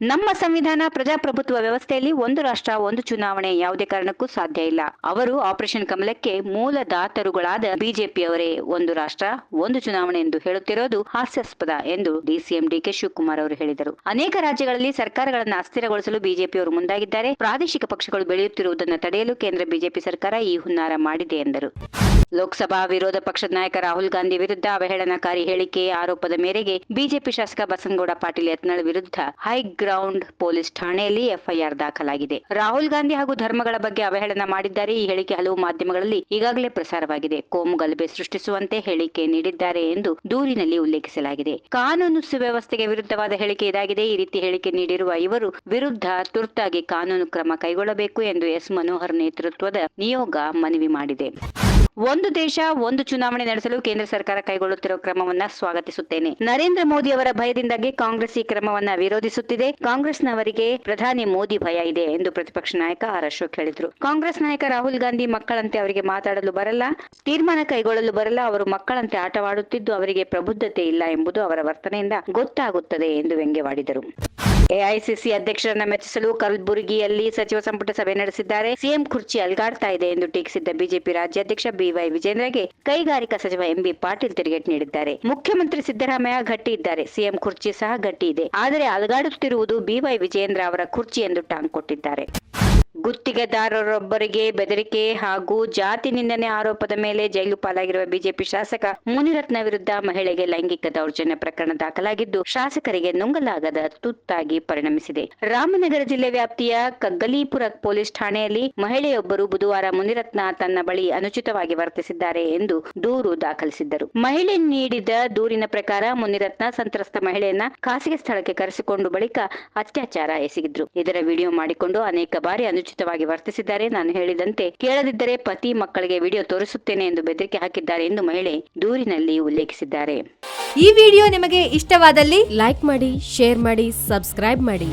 ನಮ್ಮ ಸಂವಿಧಾನ ಪ್ರಜಾಪ್ರಭುತ್ವ ವ್ಯವಸ್ಥೆಯಲ್ಲಿ ಒಂದು ರಾಷ್ಟ್ರ, ಒಂದು ಚುನಾವಣೆ ಯಾವುದೇ ಕಾರಣಕ್ಕೂ ಸಾಧ್ಯ ಇಲ್ಲ. ಅವರು ಆಪರೇಷನ್ ಕಮಲಕ್ಕೆ ಮೂಲ ದಾತರುಗಳಾದ ಬಿಜೆಪಿಯವರೇ ಒಂದು ರಾಷ್ಟ್ರ, ಒಂದು ಚುನಾವಣೆ ಎಂದು ಹೇಳುತ್ತಿರೋದು ಹಾಸ್ಯಾಸ್ಪದ ಎಂದು ಡಿಸಿಎಂ ಡಿಕೆ ಶಿವಕುಮಾರ್ ಅವರು ಹೇಳಿದರು. ಅನೇಕ ರಾಜ್ಯಗಳಲ್ಲಿ ಸರ್ಕಾರಗಳನ್ನು ಅಸ್ಥಿರಗೊಳಿಸಲು ಬಿಜೆಪಿಯವರು ಮುಂದಾಗಿದ್ದಾರೆ. ಪ್ರಾದೇಶಿಕ ಪಕ್ಷಗಳು ಬೆಳೆಯುತ್ತಿರುವುದನ್ನು ತಡೆಯಲು ಕೇಂದ್ರ ಬಿಜೆಪಿ ಸರ್ಕಾರ ಈ ಹುನ್ನಾರ ಮಾಡಿದೆ ಎಂದರು. ಲೋಕಸಭಾ ವಿರೋಧ ಪಕ್ಷದ ನಾಯಕ ರಾಹುಲ್ ಗಾಂಧಿ ವಿರುದ್ಧ ಅವಹೇಳನಕಾರಿ ಹೇಳಿಕೆ ಆರೋಪದ ಮೇರೆಗೆ ಬಿಜೆಪಿ ಶಾಸಕ ಬಸನಗೌಡ ಪಾಟೀಲ್ ಯತ್ನಾಳ್ ವಿರುದ್ಧ ಹೈಗ್ರೌಂಡ್ ಪೊಲೀಸ್ ಠಾಣೆಯಲ್ಲಿ ಎಫ್ಐಆರ್ ದಾಖಲಾಗಿದೆ. ರಾಹುಲ್ ಗಾಂಧಿ ಹಾಗೂ ಧರ್ಮಗಳ ಬಗ್ಗೆ ಅವಹೇಳನ ಮಾಡಿದ್ದಾರೆ. ಈ ಹೇಳಿಕೆ ಹಲವು ಮಾಧ್ಯಮಗಳಲ್ಲಿ ಈಗಾಗಲೇ ಪ್ರಸಾರವಾಗಿದೆ. ಕೋಮು ಗಲಭೆ ಸೃಷ್ಟಿಸುವಂತೆ ಹೇಳಿಕೆ ನೀಡಿದ್ದಾರೆ ಎಂದು ದೂರಿನಲ್ಲಿ ಉಲ್ಲೇಖಿಸಲಾಗಿದೆ. ಕಾನೂನು ಸುವ್ಯವಸ್ಥೆಗೆ ವಿರುದ್ಧವಾದ ಹೇಳಿಕೆ ಇದಾಗಿದೆ. ಈ ರೀತಿ ಹೇಳಿಕೆ ನೀಡಿರುವ ಇವರು ವಿರುದ್ಧ ತುರ್ತಾಗಿ ಕಾನೂನು ಕ್ರಮ ಕೈಗೊಳ್ಳಬೇಕು ಎಂದು ಎಸ್. ಮನೋಹರ್ ನೇತೃತ್ವದ ನಿಯೋಗ ಮನವಿ ಮಾಡಿದೆ. ಒಂದು ದೇಶ, ಒಂದು ಚುನಾವಣೆ ನಡೆಸಲು ಕೇಂದ್ರ ಸರ್ಕಾರ ಕೈಗೊಳ್ಳುತ್ತಿರುವ ಕ್ರಮವನ್ನ ಸ್ವಾಗತಿಸುತ್ತೇನೆ. ನರೇಂದ್ರ ಮೋದಿ ಅವರ ಭಯದಿಂದಾಗಿ ಕಾಂಗ್ರೆಸ್ ಈ ಕ್ರಮವನ್ನ ವಿರೋಧಿಸುತ್ತಿದೆ. ಕಾಂಗ್ರೆಸ್ನವರಿಗೆ ಪ್ರಧಾನಿ ಮೋದಿ ಭಯ ಇದೆ ಎಂದು ಪ್ರತಿಪಕ್ಷ ನಾಯಕ ಆರ್. ಅಶೋಕ್ ಹೇಳಿದರು. ಕಾಂಗ್ರೆಸ್ ನಾಯಕ ರಾಹುಲ್ ಗಾಂಧಿ ಮಕ್ಕಳಂತೆ ಅವರಿಗೆ ಮಾತಾಡಲು ಬರಲ್ಲ, ತೀರ್ಮಾನ ಕೈಗೊಳ್ಳಲು ಬರಲ್ಲ, ಅವರು ಮಕ್ಕಳಂತೆ ಆಟವಾಡುತ್ತಿದ್ದು ಅವರಿಗೆ ಪ್ರಬುದ್ಧತೆ ಇಲ್ಲ ಎಂಬುದು ಅವರ ವರ್ತನೆಯಿಂದ ಗೊತ್ತಾಗುತ್ತದೆ ಎಂದು ವ್ಯಂಗ್ಯವಾಡಿದರು. ಎಐಸಿಸಿ ಅಧ್ಯಕ್ಷರನ್ನ ಮೆಚ್ಚಿಸಲು ಕಲಬುರಗಿಯಲ್ಲಿ ಸಚಿವ ಸಂಪುಟ ಸಭೆ ನಡೆಸಿದ್ದಾರೆ. ಸಿಎಂ ಕುರ್ಚಿ ಅಲ್ಗಾಡ್ತಾ ಇದೆ ಎಂದು ಟೀಕಿಸಿದ್ದ ಬಿಜೆಪಿ ರಾಜ್ಯಾಧ್ಯಕ್ಷ ಬಿವೈ ವಿಜೇಂದ್ರಗೆ ಕೈಗಾರಿಕಾ ಸಚಿವ ಎಂಬಿ ಪಾಟೀಲ್ ತಿರುಗೇಟ್ ನೀಡಿದ್ದಾರೆ. ಮುಖ್ಯಮಂತ್ರಿ ಸಿದ್ದರಾಮಯ್ಯ ಗಟ್ಟಿ ಇದ್ದಾರೆ. ಸಿಎಂ ಕುರ್ಚಿ ಸಹ ಗಟ್ಟಿ ಇದೆ. ಆದರೆ ಅಲ್ಗಾಡುತ್ತಿರುವುದು ಬಿವೈ ವಿಜೇಂದ್ರ ಅವರ ಕುರ್ಚಿ ಎಂದು ಟಾಂಗ್ ಕೊಟ್ಟಿದ್ದಾರೆ. ಗುತ್ತಿಗೆದಾರರೊಬ್ಬರಿಗೆ ಬೆದರಿಕೆ ಹಾಗೂ ಜಾತಿ ನಿಂದನೆ ಆರೋಪದ ಮೇಲೆ ಜೈಲು ಪಾಲಾಗಿರುವ ಬಿಜೆಪಿ ಶಾಸಕ ಮುನಿರತ್ನ ವಿರುದ್ಧ ಮಹಿಳೆಗೆ ಲೈಂಗಿಕ ದೌರ್ಜನ್ಯ ಪ್ರಕರಣ ದಾಖಲಾಗಿದ್ದು, ಶಾಸಕರಿಗೆ ನುಂಗಲಾಗದ ತುತ್ತಾಗಿ ಪರಿಣಮಿಸಿದೆ. ರಾಮನಗರ ಜಿಲ್ಲೆ ವ್ಯಾಪ್ತಿಯ ಕಗ್ಗಲೀಪುರ ಪೊಲೀಸ್ ಠಾಣೆಯಲ್ಲಿ ಮಹಿಳೆಯೊಬ್ಬರು ಬುಧವಾರ ಮುನಿರತ್ನ ತನ್ನ ಬಳಿ ಅನುಚಿತವಾಗಿ ವರ್ತಿಸಿದ್ದಾರೆ ಎಂದು ದೂರು ದಾಖಲಿಸಿದ್ದರು. ಮಹಿಳೆ ನೀಡಿದ ದೂರಿನ ಪ್ರಕಾರ ಮುನಿರತ್ನ ಸಂತ್ರಸ್ತ ಮಹಿಳೆಯನ್ನ ಖಾಸಗಿ ಸ್ಥಳಕ್ಕೆ ಕರೆಸಿಕೊಂಡು ಬಳಿಕ ಅತ್ಯಾಚಾರ ಎಸಗಿದ್ರು. ಇದರ ವಿಡಿಯೋ ಮಾಡಿಕೊಂಡು ಅನೇಕ ಬಾರಿ ಅನುಚಿತವಾಗಿ ವರ್ತಿಸಿದ್ದಾರೆ. ನಾನು ಹೇಳಿದಂತೆ ಕೇಳದಿದ್ದರೆ ಪತಿ ಮಕ್ಕಳಿಗೆ ವಿಡಿಯೋ ತೋರಿಸುತ್ತೇನೆ ಎಂದು ಬೆದರಿಕೆ ಹಾಕಿದ್ದಾರೆ ಎಂದು ಮಹಿಳೆ ದೂರಿನಲ್ಲಿ ಉಲ್ಲೇಖಿಸಿದ್ದಾರೆ. ಈ ವಿಡಿಯೋ ನಿಮಗೆ ಇಷ್ಟವಾದಲ್ಲಿ ಲೈಕ್ ಮಾಡಿ, ಶೇರ್ ಮಾಡಿ, ಸಬ್ಸ್ಕ್ರೈಬ್ ಮಾಡಿ.